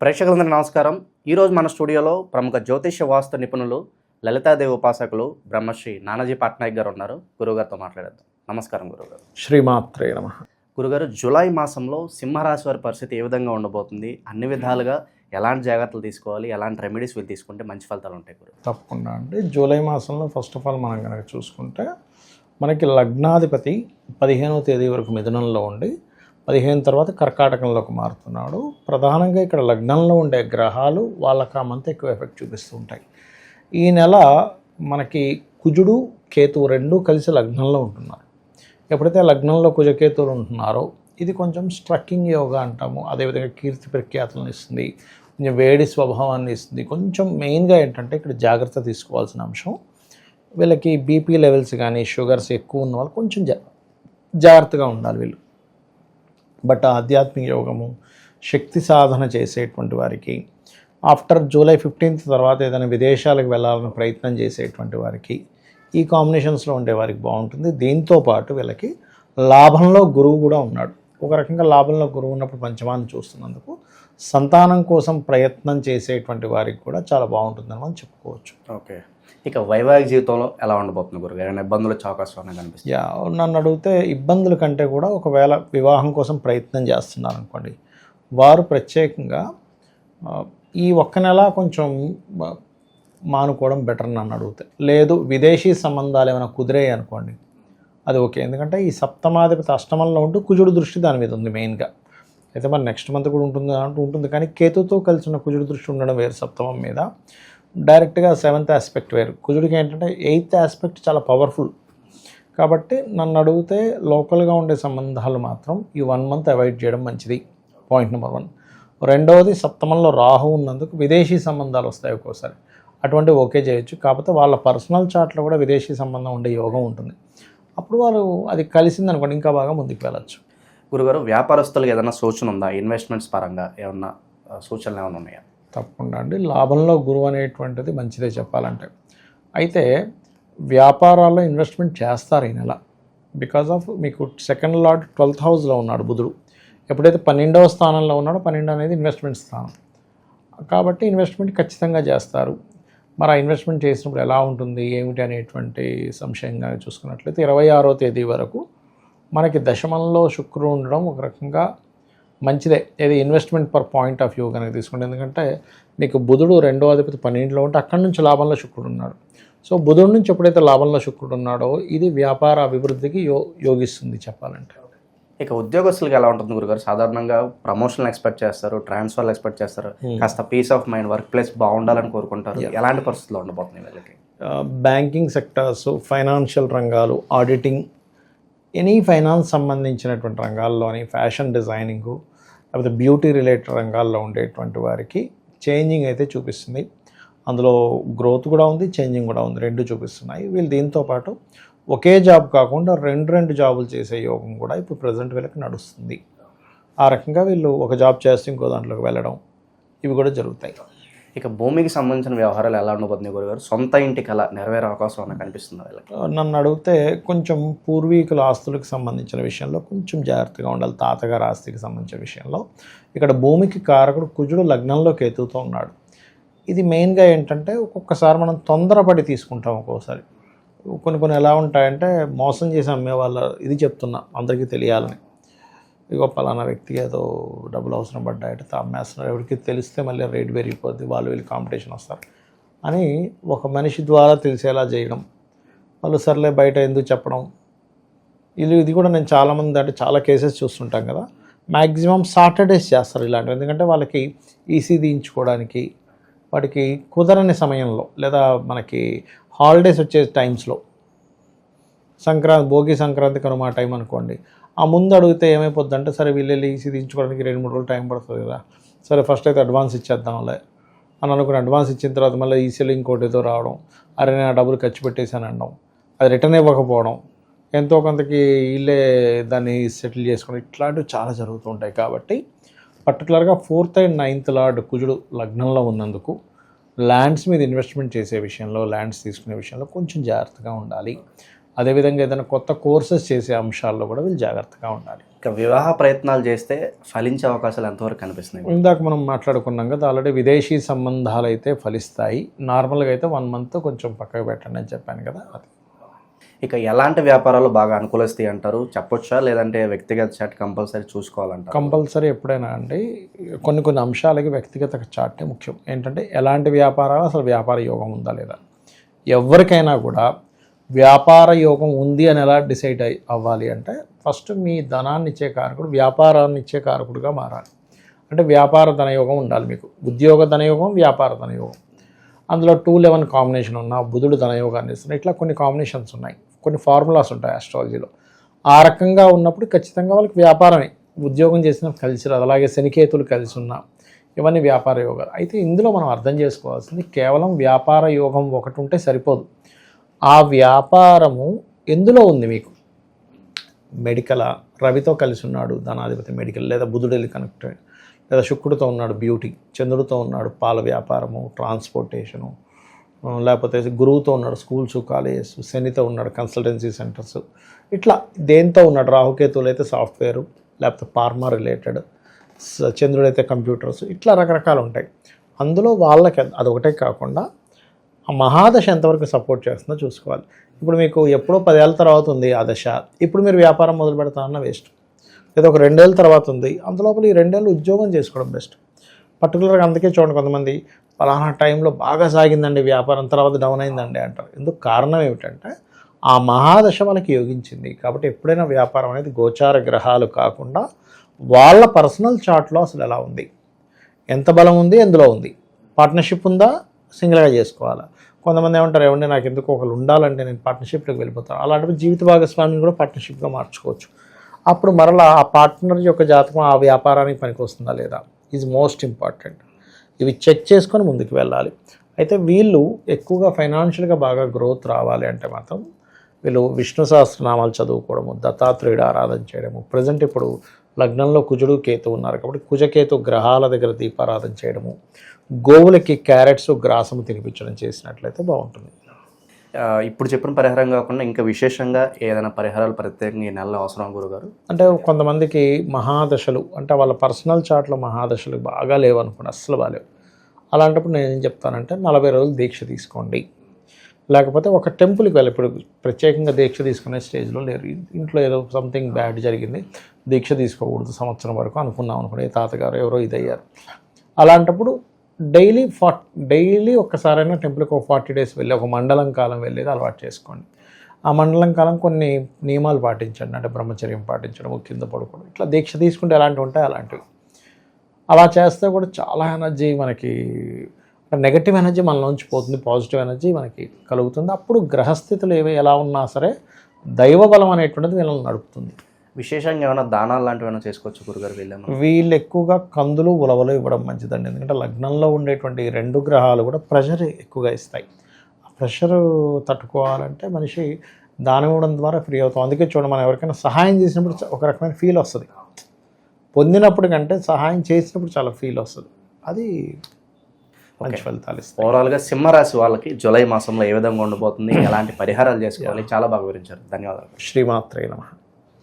ప్రేక్షకులందరికీ నమస్కారం. ఈరోజు మన స్టూడియోలో ప్రముఖ జ్యోతిష్య వాస్తు నిపుణులు లలితాదేవి ఉపాసకులు బ్రహ్మశ్రీ నానాజీ పట్నాయక్ గారు ఉన్నారు. గురుగారితో మాట్లాడేద్దాం. నమస్కారం గురుగారు శ్రీమాత్రే నమ. గురుగారు జూలై మాసంలో సింహరాశి వారి పరిస్థితి ఏ విధంగా ఉండబోతుంది? అన్ని విధాలుగా ఎలాంటి జాగ్రత్తలు తీసుకోవాలి? ఎలాంటి రెమెడీస్ వీళ్ళు తీసుకుంటే మంచి ఫలితాలు ఉంటాయి గురు తప్పకుండా అండి. జూలై మాసంలో ఫస్ట్ ఆఫ్ ఆల్ మనం కనుక చూసుకుంటే మనకి లగ్నాధిపతి పదిహేనవ తేదీ వరకు మిథునంలో ఉండి పదిహేను తర్వాత కర్కాటకంలోకి మారుతున్నాడు. ప్రధానంగా ఇక్కడ లగ్నంలో ఉండే గ్రహాలు వాళ్ళకి ఆ మంత్ ఎక్కువ ఎఫెక్ట్ చూపిస్తూ ఉంటాయి. ఈ నెల మనకి కుజుడు కేతువు రెండూ కలిసి లగ్నంలో ఉంటున్నారు. ఎప్పుడైతే లగ్నంలో కుజకేతువులు ఉంటున్నారో ఇది కొంచెం స్ట్రక్కింగ్ యోగా అంటాము. అదేవిధంగా కీర్తి ప్రఖ్యాతులను ఇస్తుంది. కొంచెం వేడి స్వభావాన్ని ఇస్తుంది. కొంచెం మెయిన్గా ఏంటంటే ఇక్కడ జాగ్రత్త తీసుకోవాల్సిన అంశం వీళ్ళకి బీపీ లెవెల్స్ కానీ షుగర్స్ ఎక్కువ ఉన్న వాళ్ళు కొంచెం జా జాగ్రత్తగా ఉండాలి వీళ్ళు. బట్ ఆధ్యాత్మిక యోగము శక్తి సాధన చేసేటువంటి వారికి ఆఫ్టర్ జూలై ఫిఫ్టీన్త్ తర్వాత ఏదైనా విదేశాలకు వెళ్ళాలని ప్రయత్నం చేసేటువంటి వారికి ఈ కాంబినేషన్స్లో ఉండే వారికి బాగుంటుంది. దీంతో పాటు వీళ్ళకి లాభంలో గురువు కూడా ఉన్నాడు. ఒక రకంగా లాభంలో గురువు ఉన్నప్పుడు పంచమాన్ని చూస్తున్నందుకు సంతానం కోసం ప్రయత్నం చేసేటువంటి వారికి కూడా చాలా బాగుంటుందని మనం చెప్పుకోవచ్చు. ఓకే. ఇక వైవాహిక జీవితంలో ఎలా ఉండబోతుంది గురుగారు? ఏమైనా ఇబ్బందులు అవకాశం కనిపిస్తుంది నన్ను అడిగితే ఇబ్బందుల కంటే కూడా ఒకవేళ వివాహం కోసం ప్రయత్నం చేస్తున్నారు అనుకోండి వారు ప్రత్యేకంగా ఈ ఒక్క నెల కొంచెం మానుకోవడం బెటర్ నన్ను అడిగితే. లేదు విదేశీ సంబంధాలు ఏమైనా కుదిరాయి అనుకోండి అది ఓకే. ఎందుకంటే ఈ సప్తమాధిపతి అష్టమంలో ఉంటూ కుజుడు దృష్టి దాని మీద ఉంది మెయిన్గా. అయితే మరి నెక్స్ట్ మంత్ కూడా ఉంటుంది అంటూ ఉంటుంది. కానీ కేతుతో కలిసి ఉన్న కుజుడు దృష్టి ఉండడం వేరు సప్తమం మీద. డైరెక్ట్గా సెవెంత్ ఆస్పెక్ట్ వేరు. కుజుడికి ఏంటంటే ఎయిత్ ఆస్పెక్ట్ చాలా పవర్ఫుల్ కాబట్టి నన్ను అడిగితే లోకల్గా ఉండే సంబంధాలు మాత్రం ఈ వన్ మంత్ అవాయిడ్ చేయడం మంచిది. పాయింట్ నెంబర్ వన్ రెండవది సప్తమంలో రాహు ఉన్నందుకు విదేశీ సంబంధాలు వస్తాయి ఒక్కోసారి. అటువంటివి ఓకే చేయొచ్చు. కాకపోతే వాళ్ళ పర్సనల్ చాట్లో కూడా విదేశీ సంబంధం ఉండే యోగం ఉంటుంది. అప్పుడు వాళ్ళు అది కలిసింది అనుకోండి ఇంకా బాగా ముందుకు వెళ్ళచ్చు. గురుగారు వ్యాపారస్తులకు ఏదైనా సూచన ఉందా? ఇన్వెస్ట్మెంట్స్ పరంగా ఏమన్నా సూచనలు ఏమైనా ఉన్నాయా? తప్పకుండా అండి. లాభంలో గురువు అనేటువంటిది మంచిదే చెప్పాలంటే. అయితే వ్యాపారాల్లో ఇన్వెస్ట్మెంట్ చేస్తారు ఈ నెల. బికాజ్ ఆఫ్ మీకు సెకండ్ లార్డ్ ట్వెల్త్ హౌస్లో ఉన్నాడు బుధుడు. ఎప్పుడైతే పన్నెండవ స్థానంలో ఉన్నాడో పన్నెండు అనేది ఇన్వెస్ట్మెంట్ స్థానం. కాబట్టి ఇన్వెస్ట్మెంట్ ఖచ్చితంగా చేస్తారు. మరి ఆ ఇన్వెస్ట్మెంట్ చేసినప్పుడు ఎలా ఉంటుంది? ఏమిటి అనేటువంటి సంశయంగా చూసుకున్నట్లయితే ఇరవై ఆరో తేదీ వరకు మనకి దశమంలో శుక్రుడు ఉండడం ఒక రకంగా మంచిదే. ఇది investment per point of view కనుక తీసుకుంటే ఎందుకంటే మీకు బుధుడు రెండో అధిపతి పన్నెండులో ఉంటే అక్కడి నుంచి లాభంలో శుక్రుడు ఉన్నాడు. సో బుధుడు నుంచి ఎప్పుడైతే లాభంలో శుక్రుడు ఉన్నాడో ఇది వ్యాపార అభివృద్ధికి యో యోగిస్తుంది చెప్పాలంటే. ఇక ఉద్యోగస్తులకు ఎలా ఉంటుంది గురుగారు? సాధారణంగా ప్రమోషన్లు ఎక్స్పెక్ట్ చేస్తారు ట్రాన్స్ఫర్లు ఎక్స్పెక్ట్ చేస్తారు. కాస్త peace of mind work place బాగుండాలని కోరుకుంటారు. ఎలాంటి పరిస్థితుల్లో ఉండబోతుంది వీళ్ళకి? బ్యాంకింగ్ సెక్టార్స్ ఫైనాన్షియల్ రంగాలు ఆడిటింగ్ ఎనీ ఫైనాన్స్ సంబంధించినటువంటి రంగాల్లోని ఫ్యాషన్ డిజైనింగు లేకపోతే బ్యూటీ రిలేటెడ్ రంగాల్లో ఉండేటువంటి వారికి చేంజింగ్ అయితే చూపిస్తుంది. అందులో గ్రోత్ కూడా ఉంది చేంజింగ్ కూడా ఉంది రెండు చూపిస్తున్నాయి. వీళ్ళు దీంతో పాటు ఒకే జాబ్ కాకుండా రెండు రెండు జాబులు చేసే యోగం కూడా ఇప్పుడు ప్రజెంట్ వీళ్ళకి నడుస్తుంది. ఆ రకంగా వీళ్ళు ఒక జాబ్ చేస్తే ఇంకో దాంట్లోకి వెళ్ళడం ఇవి కూడా జరుగుతాయి. ఇక భూమికి సంబంధించిన వ్యవహారాలు ఎలా ఉండబోతుంది గురుగారు సొంత ఇంటికి కళ నెరవేరే అవకాశం అన్న కనిపిస్తుంది వీళ్ళకి? నన్ను అడిగితే కొంచెం పూర్వీకుల ఆస్తులకు సంబంధించిన విషయంలో కొంచెం జాగ్రత్తగా ఉండాలి. తాతగారి ఆస్తికి సంబంధించిన విషయంలో. ఇక్కడ భూమికి కారకుడు కుజుడు లగ్నంలోకి కేతువుతో ఉన్నాడు. ఇది మెయిన్గా ఏంటంటే ఒక్కొక్కసారి మనం తొందరపడి తీసుకుంటాం ఒక్కోసారి. కొన్ని కొన్ని ఎలా ఉంటాయంటే మోసం చేసి అమ్మే వాళ్ళ ఇది చెప్తున్నా అందరికీ తెలియాలని. ఇగో పలానా వ్యక్తికి ఏదో డబ్బులు అవసరం పడ్డాయట అమ్మేస్తున్నారు ఎవరికి తెలిస్తే మళ్ళీ రేట్ పెరిగిపోద్ది వాళ్ళు వీళ్ళు కాంపిటీషన్ వస్తారు అని ఒక మనిషి ద్వారా తెలిసేలా చేయడం. వాళ్ళు సర్లే బయట ఎందుకు చెప్పడం? ఇది ఇది కూడా నేను చాలామంది అంటే చాలా కేసెస్ చూస్తుంటాం కదా. మ్యాక్సిమం సాటర్డేస్ చేస్తారు ఇలాంటివి. ఎందుకంటే వాళ్ళకి ఈసీ తీయించుకోవడానికి వాటికి కుదరని సమయంలో లేదా మనకి హాలిడేస్ వచ్చే టైమ్స్లో సంక్రాంతి భోగి సంక్రాంతి కనుమ టైం అనుకోండి ఆ ముందు అడిగితే ఏమైపోద్ది అంటే సరే వీళ్ళు వెళ్ళి ఈసీ తీయించుకోవడానికి రెండు మూడు రోజులు టైం పడుతుంది కదా. సరే ఫస్ట్ అయితే అడ్వాన్స్ ఇచ్చేద్దాంలే అని అనుకుని అడ్వాన్స్ ఇచ్చిన తర్వాత మళ్ళీ ఈసీలో ఇంకోటి ఏదో రావడం అరే నేను ఆ డబ్బులు ఖర్చు పెట్టేశాను అనడం అది రిటర్న్ ఇవ్వకపోవడం ఎంతో కొంతకి వీళ్ళే దాన్ని సెటిల్ చేసుకుని ఇట్లాంటివి చాలా జరుగుతూ ఉంటాయి కాబట్టి పర్టికులర్గా ఫోర్త్ అండ్ నైన్త్ లార్డ్ కుజుడు లగ్నంలో ఉన్నందుకు ల్యాండ్స్ మీద ఇన్వెస్ట్మెంట్ చేసే విషయంలో ల్యాండ్స్ తీసుకునే విషయంలో కొంచెం జాగ్రత్తగా ఉండాలి. అదేవిధంగా ఏదైనా కొత్త కోర్సెస్ చేసే అంశాల్లో కూడా వీళ్ళు జాగ్రత్తగా ఉండాలి. ఇక వివాహ ప్రయత్నాలు చేస్తే ఫలించే అవకాశాలు ఎంతవరకు కనిపిస్తున్నాయి? ఇందాక మనం మాట్లాడుకున్నాం కదా ఆల్రెడీ విదేశీ సంబంధాలు అయితే ఫలిస్తాయి. నార్మల్గా అయితే వన్ మంత్ కొంచెం పక్కకు పెట్టండి అని చెప్పాను కదా అది. ఇక ఎలాంటి వ్యాపారాలు బాగా అనుకూలిస్తాయి అంటారు? చెప్పొచ్చా? లేదంటే వ్యక్తిగత చాట్ కంపల్సరీ చూసుకోవాలంటారు? కంపల్సరీ ఎప్పుడైనా అండి కొన్ని కొన్ని అంశాలకి వ్యక్తిగత చాటే ముఖ్యం. ఏంటంటే ఎలాంటి వ్యాపారాలు అసలు వ్యాపార యోగం ఉందా లేదా? ఎవరికైనా కూడా వ్యాపార యోగం ఉంది అని ఎలా డిసైడ్ అయి అవ్వాలి అంటే ఫస్ట్ మీ ధనాన్ని ఇచ్చే కారకుడు వ్యాపారాన్ని ఇచ్చే కారకుడుగా మారాలి. అంటే వ్యాపార ధనయోగం ఉండాలి మీకు. ఉద్యోగ ధనయోగం వ్యాపార ధనయోగం అందులో టూ లెవెన్ కాంబినేషన్ ఉన్న బుధుడు ధనయోగాన్ని ఇస్తున్నాయి ఇట్లా కొన్ని కాంబినేషన్స్ ఉన్నాయి. కొన్ని ఫార్ములాస్ ఉంటాయి ఆస్ట్రాలజీలో ఆ రకంగా ఉన్నప్పుడు ఖచ్చితంగా వాళ్ళకి వ్యాపారమే. ఉద్యోగం చేసిన కలిసి రాదు. అలాగే శనికేతులు కలిసి ఉన్నా ఇవన్నీ వ్యాపార యోగాలు. అయితే ఇందులో మనం అర్థం చేసుకోవాల్సింది కేవలం వ్యాపార యోగం ఒకటి ఉంటే సరిపోదు. ఆ వ్యాపారము ఎందులో ఉంది మీకు? మెడికల్ రవితో కలిసి ఉన్నాడు ధనాధిపతి మెడికల్ లేదా బుధుడు వెళ్ళి కనెక్ట్ లేదా శుక్రుడితో ఉన్నాడు బ్యూటీ చంద్రుడితో ఉన్నాడు పాల వ్యాపారము ట్రాన్స్పోర్టేషను లేకపోతే గురువుతో ఉన్నాడు స్కూల్స్ కాలేజెస్ శనితో ఉన్నాడు కన్సల్టెన్సీ సెంటర్స్. ఇట్లా దేంతో ఉన్నాడు? రాహుకేతువులు అయితే సాఫ్ట్వేరు లేకపోతే ఫార్మా రిలేటెడ్ చంద్రుడైతే కంప్యూటర్స్ ఇట్లా రకరకాలు ఉంటాయి. అందులో వాళ్ళకి అదొకటే కాకుండా ఆ మహాదశ ఎంతవరకు సపోర్ట్ చేస్తుందో చూసుకోవాలి. ఇప్పుడు మీకు ఎప్పుడో పదేళ్ళ తర్వాత ఉంది ఆ దశ. ఇప్పుడు మీరు వ్యాపారం మొదలు పెడతానన్న వేస్ట్. లేదా ఒక రెండేళ్ళ తర్వాత ఉంది. అంతలోపల ఈ రెండేళ్ళు ఉద్యోగం చేసుకోవడం బెస్ట్ పర్టికులర్గా అందుకే చూడండి కొంతమంది పలానా టైంలో బాగా సాగిందండి వ్యాపారం తర్వాత డౌన్ అయిందండి అంటారు. ఎందుకు కారణం ఏమిటంటే ఆ మహాదశ వాళ్ళకి యోగించింది. కాబట్టి ఎప్పుడైనా వ్యాపారం అనేది గోచార గ్రహాలు కాకుండా వాళ్ళ పర్సనల్ చార్ట్లో అసలు ఎలా ఉంది? ఎంత బలం ఉంది? ఎందులో ఉంది? పార్ట్నర్షిప్ ఉందా? సింగిల్గా చేసుకోవాలి. కొంతమంది ఏమంటారు ఏమంటే నాకు ఎందుకు ఒకరు ఉండాలంటే నేను పార్ట్నర్షిప్లోకి వెళ్ళిపోతాను. అలాంటి జీవిత భాగస్వామిని కూడా పార్ట్నర్షిప్గా మార్చుకోవచ్చు. అప్పుడు మరలా ఆ పార్ట్నర్ యొక్క జాతకం ఆ వ్యాపారానికి పనికొస్తుందా లేదా? ఈజ్ మోస్ట్ ఇంపార్టెంట్ ఇవి చెక్ చేసుకొని ముందుకు వెళ్ళాలి. అయితే వీళ్ళు ఎక్కువగా ఫైనాన్షియల్గా బాగా గ్రోత్ రావాలి అంటే మాత్రం వీళ్ళు విష్ణు సహస్రనామాలు చదువుకోవడము దత్తాత్రేయుడు ఆరాధన చేయడము ప్రజెంట్ ఇప్పుడు లగ్నంలో కుజుడు కేతు ఉన్నారు కాబట్టి కుజకేతు గ్రహాల దగ్గర దీపారాధన చేయడము గోవులకి క్యారెట్స్ గ్రాసము తినిపించడం చేసినట్లయితే బాగుంటుంది. ఇప్పుడు చెప్పిన పరిహారం కాకుండా ఇంకా విశేషంగా ఏదైనా పరిహారాలు ప్రత్యేకంగా ఈ నెలలో అవసరం గురుగారు అంటే కొంతమందికి మహాదశలు అంటే వాళ్ళ పర్సనల్ చార్ట్లో మహాదశలు బాగా లేవు అనుకోండి అస్సలు బాగాలేవు అలాంటప్పుడు నేను ఏం చెప్తానంటే నలభై రోజులు దీక్ష తీసుకోండి. లేకపోతే ఒక టెంపుల్కి వెళ్ళి ఇప్పుడు ప్రత్యేకంగా దీక్ష తీసుకునే స్టేజ్లో లేరు. ఇంట్లో ఏదో సంథింగ్ బ్యాడ్ జరిగింది దీక్ష తీసుకోకూడదు సంవత్సరం వరకు అనుకున్నాం అనుకోండి తాతగారు ఎవరో ఇదయ్యారు. అలాంటప్పుడు డైలీ ఫార్ డైలీ ఒక్కసారైనా టెంపుల్కి ఒక ఫార్టీ డేస్ వెళ్ళి ఒక మండలం కాలం వెళ్ళేది అలవాటు చేసుకోండి. ఆ మండలం కాలం కొన్ని నియమాలు పాటించండి అంటే బ్రహ్మచర్యం పాటించడం కింద పడుకోవడం ఇట్లా దీక్ష తీసుకుంటే ఎలాంటివి ఉంటాయి? అలాంటివి. అలా చేస్తే కూడా చాలా ఎనర్జీ మనకి నెగటివ్ ఎనర్జీ మనలోంచి పోతుంది పాజిటివ్ ఎనర్జీ మనకి కలుగుతుంది. అప్పుడు గ్రహస్థితులు ఏవి ఎలా ఉన్నా సరే దైవ బలం అనేటువంటిది వీళ్ళని నడుపుతుంది. విశేషంగా ఏమైనా దానాలు లాంటివి ఏమైనా చేసుకోవచ్చు గురుగారు వెళ్ళాము? వీళ్ళు ఎక్కువగా కందులు ఉలవలు ఇవ్వడం మంచిదండి. ఎందుకంటే లగ్నంలో ఉండేటువంటి రెండు గ్రహాలు కూడా ప్రెషర్ ఎక్కువగా ఇస్తాయి. ఆ ప్రెషర్ తట్టుకోవాలంటే మనిషి దానం ఇవ్వడం ద్వారా ఫ్రీ అవుతాం. అందుకే చూడండి మనం ఎవరికైనా సహాయం చేసినప్పుడు ఒక రకమైన ఫీల్ వస్తుంది. పొందినప్పుడు కంటే సహాయం చేసినప్పుడు చాలా ఫీల్ వస్తుంది. అది మంచి ఫలితాలు ఇస్తాయి. ఓవరాల్గా సింహరాశి వాళ్ళకి జూలై మాసంలో ఏ విధంగా ఉండబోతుంది ఎలాంటి పరిహారాలు చేసుకోవాలి చాలా బాగా వివరించారు. ధన్యవాదాలు. శ్రీమాత్రే నమః.